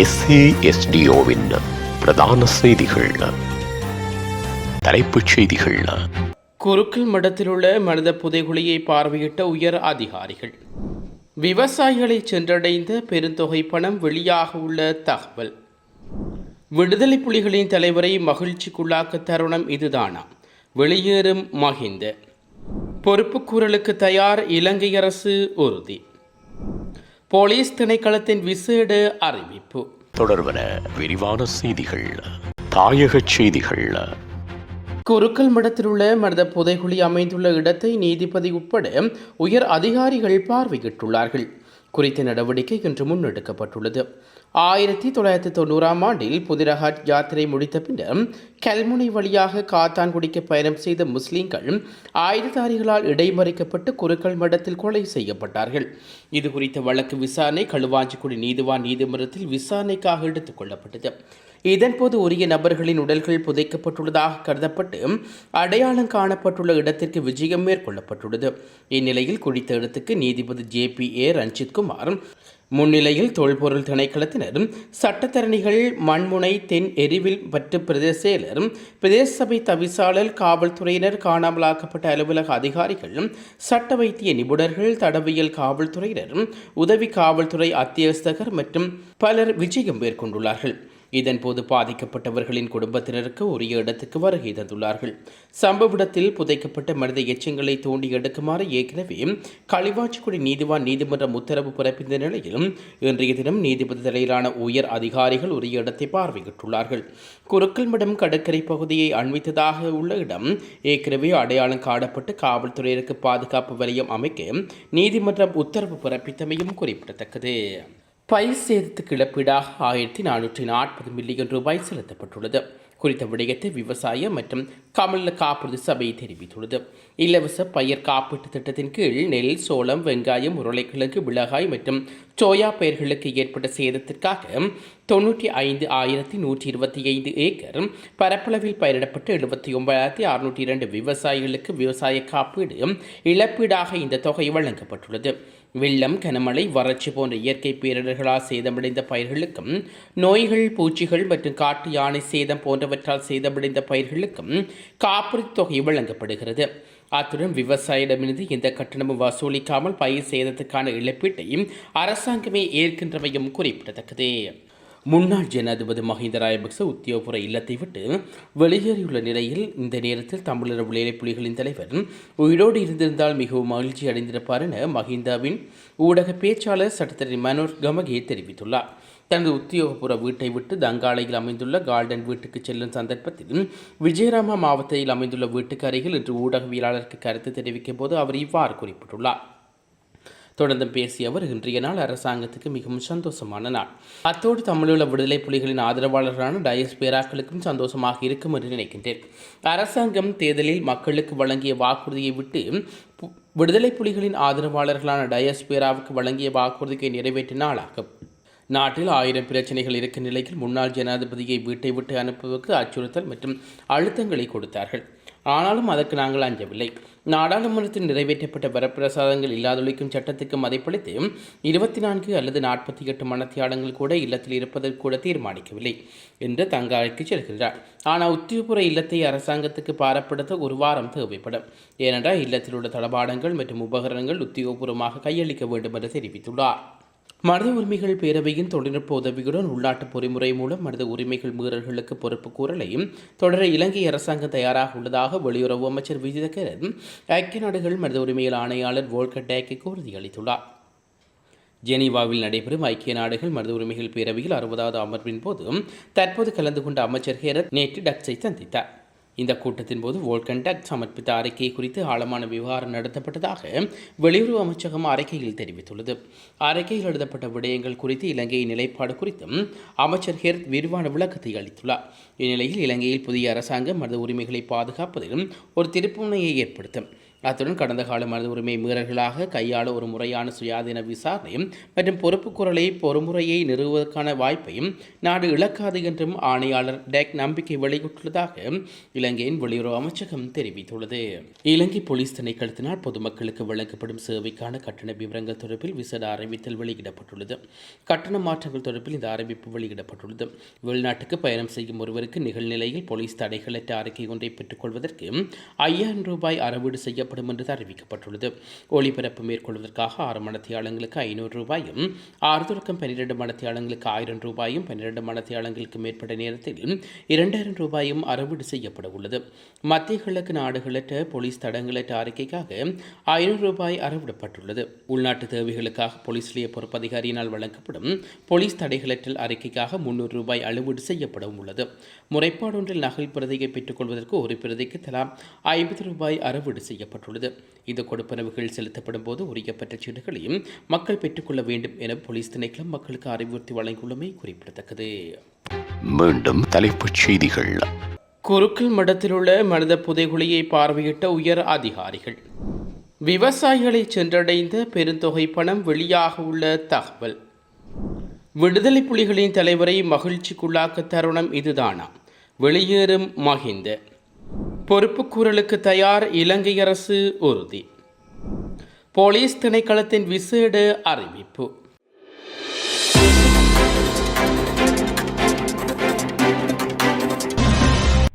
எஸ்ஏஎஸ்டிஓவின் பிரதான செய்திகள். தலைப்புச் செய்திகள். குருக்கள் மடத்தில் உள்ள மனித புதைகுழியை பார்வையிட்ட உயர் அதிகாரிகள். விவசாயிகளை சென்றடைந்த பெருந்தொகை பணம் வெளியாக உள்ள தகவல். விடுதலை புலிகளின் தலைவரை மகிழ்ச்சிக்குள்ளாக்க தருணம் இதுதானா? வெளியேறும் மகிந்த பொறுப்புக்கூறலுக்கு தயார் இலங்கை அரசு உறுதி. போலீஸ் திணைக்களத்தின் விசேட அறிவிப்பு. தொடர்வன விரிவான செய்திகள் தாயகச் செய்திகள். குருக்கள் மடத்தில் உள்ள மனித புதைகுழி அமைந்துள்ள இடத்தை நீதிபதி உட்பட உயர் அதிகாரிகள் பார்வையிட்டுள்ளார்கள். குறித்த நடவடிக்கை இன்று முன்னெடுக்கப்பட்டுள்ளது ஆயிரத்தி தொள்ளாயிரத்தி தொண்ணூறாம் ஆண்டில் புதிரஹாட் யாத்திரை முடித்த பின்னர் கல்முனை வழியாக காத்தான்குடிக்கு பயணம் செய்த முஸ்லீம்கள் ஆயுததாரிகளால் இடைமறிக்கப்பட்டு குருக்கள் மடத்தில் கொலை செய்யப்பட்டார்கள். இது குறித்த வழக்கு விசாரணை களுவாஞ்சிக்குடி நீதிவான் நீதிமன்றத்தில் விசாரணைக்காக எடுத்துக் கொள்ளப்பட்டது. இதன்போது உரிய நபர்களின் உடல்கள் புதைக்கப்பட்டுள்ளதாக கருதப்பட்டு அடையாளம் காணப்பட்டுள்ள இடத்திற்கு விஜயம் மேற்கொள்ளப்பட்டுள்ளது. இந்நிலையில் குறித்த இடத்துக்கு நீதிபதி ஜே பி ஏ ரஞ்சித்குமார் முன்னிலையில் தொல்பொருள் திணைக்களத்தினர் சட்டத்தரணிகள் மண்முனை தென் எரிவில் பற்று பிரதேச செயலர் பிரதேச சபை தவிசாளர் காவல்துறையினர் காணாமலாக்கப்பட்ட அலுவலக அதிகாரிகள் சட்ட வைத்திய நிபுணர்கள் தடவியல் காவல்துறையினர் உதவி காவல்துறை அத்தியஸ்தகர் மற்றும் பலர் விஜயம் மேற்கொண்டுள்ளார்கள். இதன்போது பாதிக்கப்பட்டவர்களின் குடும்பத்தினருக்கு உரிய இடத்துக்கு வருகை தந்துள்ளார்கள். சம்பவ இடத்தில் புதைக்கப்பட்ட மனித எச்சங்களை தோண்டி எடுக்குமாறு ஏற்கனவே களிவாச்சிக்குடி நீதிவான் நீதிமன்றம் உத்தரவு பிறப்பித்த நிலையில் இன்றைய தினம் நீதிபதி தலையிலான உயர் அதிகாரிகள் உரிய இடத்தை பார்வையிட்டுள்ளார்கள். குறுக்கல்மடம் கடற்கரை பகுதியை அண்மித்ததாக உள்ள இடம் ஏற்கனவே அடையாளம் காணப்பட்டு காவல்துறையினருக்கு பாதுகாப்பு வலயம் அமைக்க நீதிமன்றம் உத்தரவு பிறப்பித்தமையும் குறிப்பிடத்தக்கது. பயிர் சேதத்துக்கு இழப்பீடாக ஆயிரத்தி நானூற்றி நாற்பது மில்லியன் ரூபாய் செலுத்தப்பட்டுள்ளது. குறித்த விடயத்தை விவசாய மற்றும் கமல காப்பீடு சபை தெரிவித்துள்ளது. இலவச பயிர் காப்பீட்டு திட்டத்தின் கீழ் நெல் சோளம் வெங்காயம் உருளைக்கிழங்கு மிளகாய் மற்றும் சோயா பயிர்களுக்கு ஏற்பட்ட சேதத்திற்காக தொண்ணூற்றி ஐந்து ஆயிரத்தி நூற்றி இருபத்தி ஐந்து ஏக்கர் பரப்பளவில் பயிரிடப்பட்டு எழுபத்தி ஒன்பதாயிரத்தி அறுநூற்றி இரண்டு விவசாயிகளுக்கு விவசாய காப்பீடு இழப்பீடாக இந்த தொகை வழங்கப்பட்டுள்ளது. வெள்ளம் கனமழை வறட்சி போன்ற இயற்கை பேரிடர்களால் சேதமடைந்த பயிர்களுக்கும் நோய்கள் பூச்சிகள் மற்றும் காட்டு யானை சேதம் போன்றவற்றால் சேதமடைந்த பயிர்களுக்கும் காப்பீடு தொகை வழங்கப்படுகிறது. அத்துடன் விவசாயிடமிருந்து எந்த கட்டணமும் வசூலிக்காமல் பயிர் சேதத்துக்கான இழப்பீட்டையும் அரசாங்கமே ஏற்கின்றமையும் குறிப்பிடத்தக்கது. முன்னாள் ஜனாதிபதி மஹிந்த ராயபக்ச உத்தியோகபுர இல்லத்தை விட்டு வெளியேறியுள்ள நிலையில் இந்த நேரத்தில் தமிழர் விளையாட புலிகளின் தலைவர் உயிரோடு இருந்திருந்தால் மிகவும் மகிழ்ச்சி அடைந்திருப்பார் என மஹிந்தாவின் ஊடக பேச்சாளர் சட்டத்தரணி மனோர் கமகே தெரிவித்துள்ளார். தனது உத்தியோகபூர்வ வீட்டை விட்டு தங்காலையில் அமைந்துள்ள கார்டன் வீட்டுக்கு செல்லும் சந்தர்ப்பத்தில் விஜயராமா மாவட்டத்தில் அமைந்துள்ள வீட்டுக்கு அருகில் இன்று ஊடகவியலாளருக்கு கருத்து தெரிவிக்கும் போது அவர் இவ்வாறு குறிப்பிட்டுள்ளார். தொடர்ந்து பேசிய அவர் இன்றைய நாள் அரசாங்கத்துக்கு மிகவும் சந்தோஷமான நாள். அத்தோடு தமிழீழ விடுதலை புலிகளின் ஆதரவாளர்களான டயஸ் பேராக்களுக்கும் சந்தோஷமாக இருக்கும் என்று நினைக்கின்றேன். அரசாங்கம் தேர்தலில் மக்களுக்கு வழங்கிய வாக்குறுதியை விட்டு பு- விடுதலை புலிகளின் ஆதரவாளர்களான டயஸ் பேராவுக்கு வழங்கிய வாக்குறுதியை நிறைவேற்றின ஆளாகும் நாட்டில் ஆயிரம் பிரச்சனைகள் இருக்கும் நிலையில் முன்னாள் ஜனாதிபதியை வீட்டை விட்டு அனுப்புவதற்கு அச்சுறுத்தல் மற்றும் அழுத்தங்களை கொடுத்தார்கள். ஆனாலும் அதற்கு நாங்கள் அஞ்சவில்லை. நாடாளுமன்றத்தில் நிறைவேற்றப்பட்ட வரப்பிரசாதங்கள் இல்லாதொழிக்கும் சட்டத்துக்கு மதிப்பளித்து இருபத்தி நான்கு அல்லது நாற்பத்தி எட்டு மனத்தியாளங்கள் கூட இல்லத்தில் இருப்பதற்கு கூட தீர்மானிக்கவில்லை என்று தங்காய்க்கு செல்கிறார் ஆனால் உத்தியோகபூர்வ இல்லத்தை அரசாங்கத்துக்கு பாரப்படுத்த ஒரு வாரம் தேவைப்படும். ஏனென்றால் இல்லத்தில் உள்ள தளபாடங்கள் மற்றும் உபகரணங்கள் உத்தியோகபூர்வமாக கையளிக்க வேண்டும் என்று தெரிவித்துள்ளார். மனித உரிமைகள் பேரவையின் தொழில்நுட்ப உதவியுடன் உள்நாட்டு பொறிமுறை மூலம் மனித உரிமைகள் மீறல்களுக்கு பொறுப்பு கூறலையும் தொடர இலங்கை அரசாங்கம் தயாராக உள்ளதாக வெளியுறவு அமைச்சர் விஜயகரன் ஐக்கிய நாடுகள் மனித உரிமைகள் ஆணையாளர் வோல்கர் டேக்கு உறுதியளித்துள்ளார் ஜெனீவாவில் நடைபெறும் ஐக்கிய நாடுகள் மனித உரிமைகள் பேரவையில் அறுபதாவது அமர்வின் போது தற்போது கலந்து கொண்ட அமைச்சர் ஹேரத் நேற்று டக்ஸை சந்தித்தார். இந்த கூட்டத்தின் போது வோல்கண்டக்ட் சமர்ப்பித்த அறிக்கை குறித்து ஆழமான விவகாரம் நடத்தப்பட்டதாக வெளியுறவு அமைச்சகம் அறிக்கையில் தெரிவித்துள்ளது. அறிக்கையில் எழுதப்பட்ட விடயங்கள் குறித்து இலங்கையின் நிலைப்பாடு குறித்தும் அமைச்சர் ஹெர்த் விரிவான விளக்கத்தை அளித்துள்ளார். இந்நிலையில் இலங்கையில் புதிய அரசாங்கம் மனித உரிமைகளை பாதுகாப்பதிலும் ஒரு திருப்புமுனையை ஏற்படுத்தும். அத்துடன் கடந்த கால மனித உரிமை மீறல்களாக கையாள ஒரு முறையான சுயாதீன விசாரணையும் மற்றும் பொறுப்புக்குரலை பொறுமுறையை நிறுவுவதற்கான வாய்ப்பையும் நாடு இழக்காது என்றும் ஆணையாளர் டேக் நம்பிக்கை வெளியிட்டுள்ளதாக இலங்கையின் வெளியுறவு அமைச்சகம் தெரிவித்துள்ளது. இலங்கை போலீஸ் திணைக்களத்தினால் பொதுமக்களுக்கு வழங்கப்படும் சேவைக்கான கட்டண விவரங்கள் தொடர்பில் விசேட அறிவித்தல் வெளியிடப்பட்டுள்ளது. கட்டண மாற்றங்கள் தொடர்பில் இந்த அறிவிப்பு வெளியிடப்பட்டுள்ளது. வெளிநாட்டுக்கு பயணம் செய்யும் ஒருவருக்கு நிகழ்நிலையில் போலீஸ் தடைகளற்ற அறிக்கை ஒன்றை பெற்றுக்கொள்வதற்கு ஐயாயிரம் ரூபாய் அறவீடு செய்யப்படும் என்று அறிவிக்கப்பட்டுள்ளது. ஒளிபரப்பு மேற்கொள்வதற்காக ஆறு மனத்தியாளங்களுக்கு ஐநூறு ரூபாயும் ஆறு தொடக்கம் பன்னிரண்டு மனத்தியாளங்களுக்கு ஆயிரம் ரூபாயும் பன்னிரண்டு மனத்தியாளங்களுக்கு மேற்பட்ட நேரத்தில் இரண்டாயிரம் ரூபாயும் அறவீடு செய்யப்பட உள்ளது. மத்திய கிழக்கு நாடுகளற்ற போலீஸ் தடங்களற்ற அறிக்கைக்காக ஐநூறு ரூபாய் அறவிடப்பட்டுள்ளது. உள்நாட்டு தேவைகளுக்காக போலீஸ் நிலைய பொறுப்பதிகாரியினால் வழங்கப்படும் போலீஸ் தடைகளற்றல் அறிக்கைக்காக முன்னூறு ரூபாய் அளவீடு செய்யப்படவும் உள்ளது. முறைப்பாடொன்றில் நகல் பிரதியை பெற்றுக்கொள்வதற்கு ஒரு பிரதிக்கு தலா ஐம்பது ரூபாய் அறவீடு செய்யப்பட்டுள்ளது இந்த கொடுப்பனவுகள் செலுத்தப்படும் போது உரிய பற்றச்சீடுகளையும் மக்கள் பெற்றுக்கொள்ள வேண்டும் என போலீஸ் திணைக்களம் மக்களுக்கு அறிவுறுத்தி வழங்கியுள்ளமை குறிப்பிடத்தக்கது. மீண்டும் தலைப்புச் செய்திகள். குருக்கள் மடத்தில் உள்ள மனித புதைகுழியை பார்வையிட்ட உயர் அதிகாரிகள். விவசாயிகளை சென்றடைந்த பெருந்தொகை பணம் வெளியாக உள்ள தகவல். விடுதலை புலிகளின் தலைவரை மகிழ்ச்சிக்குள்ளாக்க தருணம் இதுதானா? வெளியேறும் மஹிந்த. பொறுப்புக்கூறலுக்கு தயார் இலங்கை அரசு உறுதி. போலீஸ் திணைக்களத்தின் விசேட அறிவிப்பு.